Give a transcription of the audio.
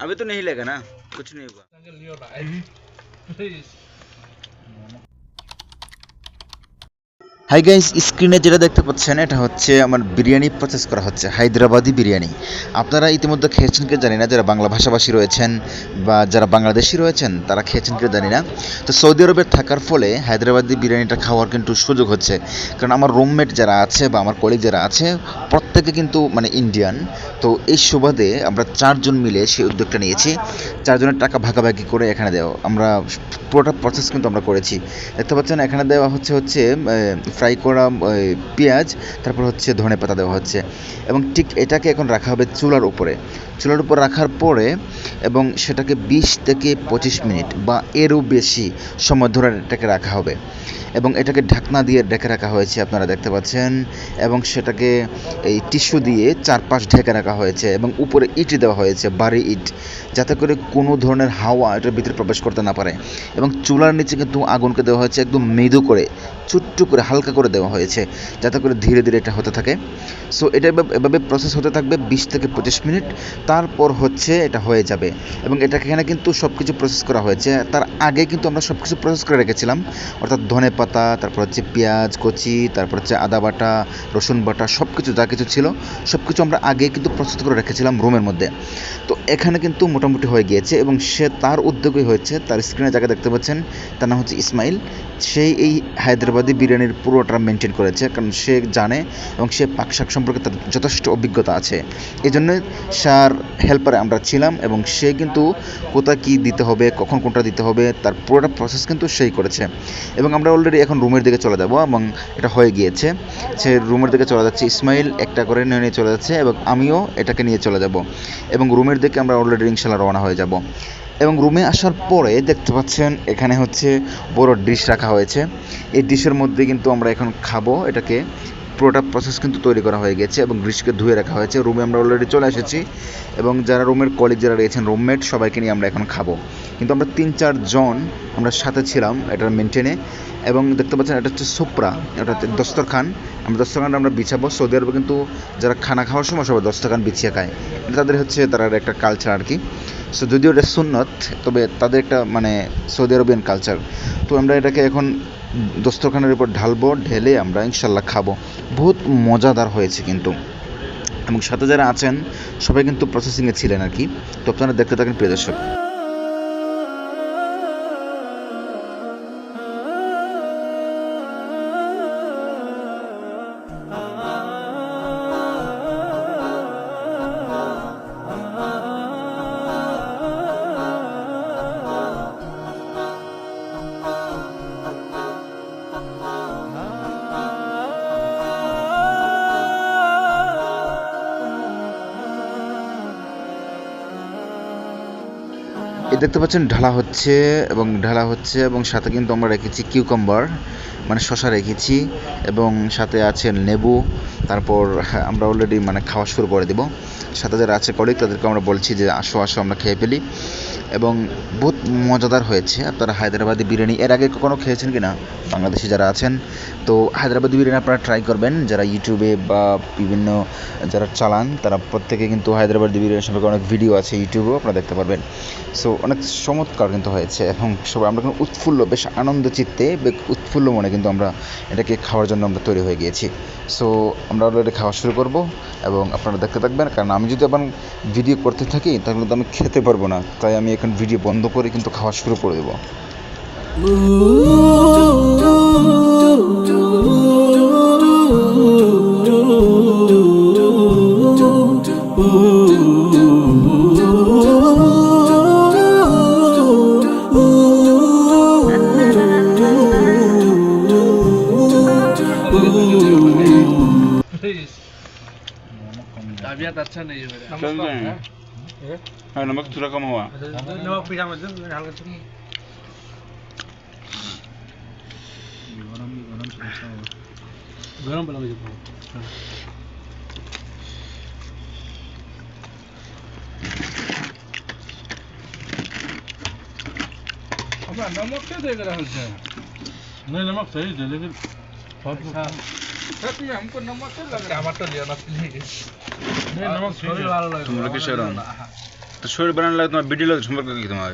अभी तो नहीं लेगा ना? कुछ नहीं हुआ। হাই গাইস স্ক্রিনে যেটা দেখতে পাচ্ছেন, এটা হচ্ছে আমার বিরিয়ানি প্রসেস করা হচ্ছে, হায়দ্রাবাদি বিরিয়ানি। আপনারা ইতিমধ্যে খেয়েছেন কি জানি না, যারা বাংলা ভাষাভাষী রয়েছেন বা যারা বাংলাদেশি রয়েছেন, তারা খেয়েছেন কি জানি না। তো সৌদি আরবে থাকার ফলে হায়দ্রাবাদি বিরিয়ানিটা খাওয়ার কিন্তু সুযোগ হচ্ছে। কারণ আমার রুমমেট যারা আছে বা আমার কলিগ যারা আছে, প্রত্যেকে কিন্তু মানে ইন্ডিয়ান তো এই সুবাদে আমরা চারজন মিলে সেই উদ্যোগটা নিয়েছি। চারজনের টাকা ভাগাভাগি করে এখানে দেওয়া। আমরা পুরোটা প্রসেস কিন্তু আমরা করেছি। দেখতে পাচ্ছেন, এখানে দেওয়া হচ্ছে হচ্ছে ফ্রাই করা পেঁয়াজ, তারপর হচ্ছে ধনে পাতা দেওয়া হচ্ছে। এবং ঠিক এটাকে এখন রাখা হবে চুলার উপরে। চুলার উপর রাখার পরে এবং সেটাকে বিশ থেকে পঁচিশ মিনিট বা এরও বেশি সময় ধরে এটাকে রাখা হবে। এবং এটাকে ঢাকনা দিয়ে ঢেকে রাখা হয়েছে, আপনারা দেখতে পাচ্ছেন। এবং সেটাকে এই টিস্যু দিয়ে চারপাশ ঢেকে রাখা হয়েছে এবং উপরে ইট দেওয়া হয়েছে, বাড়ি ইট, যাতে করে কোনো ধরনের হাওয়া এটার ভিতরে প্রবেশ করতে না পারে। এবং চুলার নিচে কিন্তু আগুনকে দেওয়া হয়েছে একদম মৃদু করে ছোট্ট করে, হালকা করে দেওয়া হয়েছে, যাতে করে ধীরে ধীরে এটা হতে থাকে। সো এটা এভাবে- এভাবে প্রসেস হতে থাকবে বিশ থেকে পঁচিশ মিনিট, তারপর হচ্ছে এটা হয়ে যাবে। এবং এটাকে এখানে কিন্তু সব কিছু প্রসেস করা হয়েছে। তার আগে কিন্তু আমরা সব কিছু প্রসেস করে রেখেছিলাম, অর্থাৎ ধনে পাতা, তারপর হচ্ছে পেঁয়াজ, কচি, তারপর হচ্ছে আদা বাটা, রসুন বাটা সব কিছু যা কিছু ছিল সব কিছু আমরা আগে কিন্তু প্রস্তুত করে রেখেছিলাম রুমের মধ্যে। তো এখানে কিন্তু মোটামুটি হয়ে গিয়েছে এবং সে তার উদ্যোগই হয়েছে, তার স্ক্রিনে যাকে দেখতে পাচ্ছেন, তার নাম হচ্ছে ইসমাইল। সেই এই হায়দ্রাবাদি বিরিয়ানির পুরোটা মেনটেন করেছে, কারণ সে জানে এবং সে পাকশাক সম্পর্কে তার যথেষ্ট অভিজ্ঞতা আছে। এই জন্য সার হেল্পারে আমরা ছিলাম এবং সে কিন্তু কোথায় কী দিতে হবে, কখন কোনটা দিতে হবে, তার পুরোটা প্রসেস কিন্তু সেই করেছে। এবং আমরা অলরেডি এখন রুমের দিকে চলে যাব এবং এটা হয়ে গিয়েছে। সে রুমের দিকে চলে যাচ্ছে, ইসমাইল একটা করে নিয়ে নিয়ে চলে যাচ্ছে এবং আমিও এটাকে নিয়ে চলে যাব। এবং রুমের দিকে আমরা অলরেডি ইনশাল্লাহ রওনা হয়ে যাব। এবং রুমে আসার পরে দেখতে পাচ্ছেন এখানে হচ্ছে বড় ডিশ রাখা হয়েছে। এই ডিশের মধ্যে কিন্তু আমরা এখন খাব। এটাকে পুরোটা প্রসেস কিন্তু তৈরি করা হয়ে গেছে এবং ডিশকে ধুয়ে রাখা হয়েছে। রুমে আমরা অলরেডি চলে এসেছি এবং যারা রুমের কলিগ যারা রয়েছেন রুমমেট সবাইকে নিয়ে আমরা এখন খাব। কিন্তু আমরা তিন চার জন আমরা সাথে ছিলাম এটার মেনটেনে এবং দেখতে পাচ্ছেন এটা হচ্ছে সুপ্রা, এটা হচ্ছে দস্তরখান। আমরা দস্তরখানটা আমরা বিছাবো। সৌদি আরবে কিন্তু যারা খানা খাওয়ার সময় সবাই দস্তরখান বিছিয়ে খায়। তাদের হচ্ছে তার একটা কালচার আর কি। সো যদিও এটা সুন্নত, তবে তাদের একটা মানে সৌদি আরবিয়ান কালচার তো আমরা এটাকে এখন দস্তরখানের উপর ঢালবো, ঢেলে আমরা ইনশাল্লাহ খাব। বহুত মজাদার হয়েছে কিন্তু। এবং সাথে যারা আছেন, সবাই কিন্তু প্রসেসিংয়ে ছিলেন আর কি। তো আপনারা দেখতে থাকেন প্রিয় দর্শক। এই দেখতে পাচ্ছেন, ঢালা হচ্ছে এবং ঢালা হচ্ছে এবং সাথে কিন্তু আমরা রেখেছি কিউকাম্বার মানে শশা রেখেছি এবং সাথে আছে নেবু তারপর আমরা অলরেডি মানে খাওয়া শুরু করে দেব। সাথে যারা আছে কলিগ তাদেরকে আমরা বলছি যে আসো আসো, আমরা খেয়ে ফেলি। এবং বহুত মজাদার হয়েছে। আপনারা হায়দ্রাবাদি বিরিয়ানি এর আগে কখনো খেয়েছেন কি না বাংলাদেশি যারা আছেন, তো হায়দ্রাবাদি বিরিয়ানি আপনারা ট্রাই করবেন। যারা ইউটিউবে বা বিভিন্ন যারা চালান, তারা প্রত্যেকে কিন্তু হায়দ্রাবাদি বিরিয়ানি সম্পর্কে অনেক ভিডিও আছে ইউটিউবেও আপনারা দেখতে পারবেন। সো অনেক চমৎকার কিন্তু হয়েছে এবং সবাই আমরা কিন্তু উৎফুল্ল, বেশ আনন্দ চিত্তে উৎফুল্ল মনে কিন্তু আমরা এটাকে খাওয়ার জন্য আমরা তৈরি হয়ে গিয়েছি। সো আমরা অলরেডি খাওয়া শুরু করব এবং আপনারা দেখতে থাকবেন। কারণ আমি যদি আবার ভিডিও করতে থাকি, তাহলে তো আমি খেতে পারব না। তাই আমি এখন ভিডিও বন্ধ করে কিন্তু খাওয়া শুরু করে দেবো प्लीज तबीयत अच्छा नहीं है मेरा चल जाएंगे है नमक थोड़ा कम हुआ नमक पीछा मत दो हल्का मतलब गरम गरम थोड़ा गरम बना मुझे नमक क्या देख रहा है नहीं नमक सही है लेकिन सच में हमको नमक क्या लग रहा है टमाटर ना प्लीज़ তোমরা কিসের রং? তো শরীর বানানো লাগে তোমার ভিডিও লাগে সম্পর্ক কি তোমার?